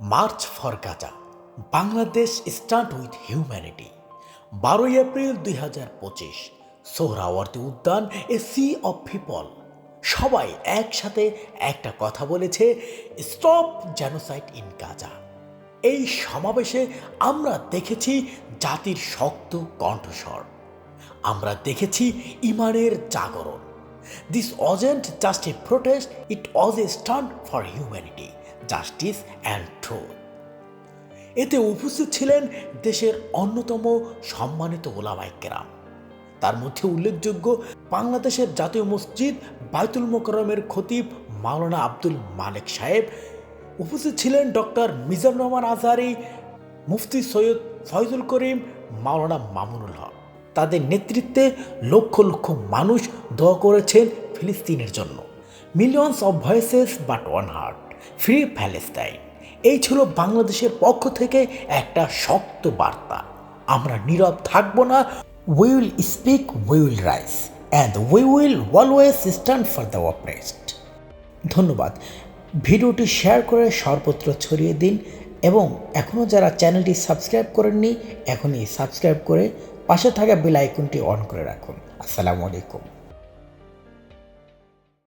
March for Gaza, Bangladesh start with humanity. বারোই April দুই হাজার পঁচিশ, সোহরাওয়ার্দী উদ্যান এ সি অফ পিপল। সবাই একসাথে একটা কথা বলেছে, স্টপ জেনোসাইড ইন গাজা। এই সমাবেশে আমরা দেখেছি জাতির শক্ত কণ্ঠস্বর। আমরা দেখেছি ইমানের জাগরণ। This wasn't just a protest it was a stand for humanity justice and truth এতে উপস্থিত ছিলেন দেশের অন্যতম সম্মানিত ওলামাই কেরাম। তার মধ্যে উল্লেখযোগ্য বাংলাদেশের জাতীয় মসজিদ বায়তুল মোকরমের খতিব মাওলানা আব্দুল মালেক সাহেব। উপস্থিত ছিলেন ডক্টর মিজানুর রহমান আজহারি, মুফতি সৈয়দ ফয়জুল করিম, মাওলানা মামুনুল হক। তাদের নেতৃত্বে লক্ষ লক্ষ মানুষ দোয়া করেছেন ফিলিস্তিনের জন্য। Millions of voices but one heart free Palestine এই ছিল বাংলাদেশের পক্ষ থেকে একটা শক্ত বার্তা। আমরা নীরব থাকব না। We will speak we will rise and we will always stand for the oppressed ধন্যবাদ। ভিডিওটি শেয়ার করে সর্বত্র ছড়িয়ে দিন এবং এখনও যারা চ্যানেলটি সাবস্ক্রাইব করেননি, এখনই সাবস্ক্রাইব করে পাশে থাকা বেল আইকনটি অন করে রাখুন। আসসালামু আলাইকুম।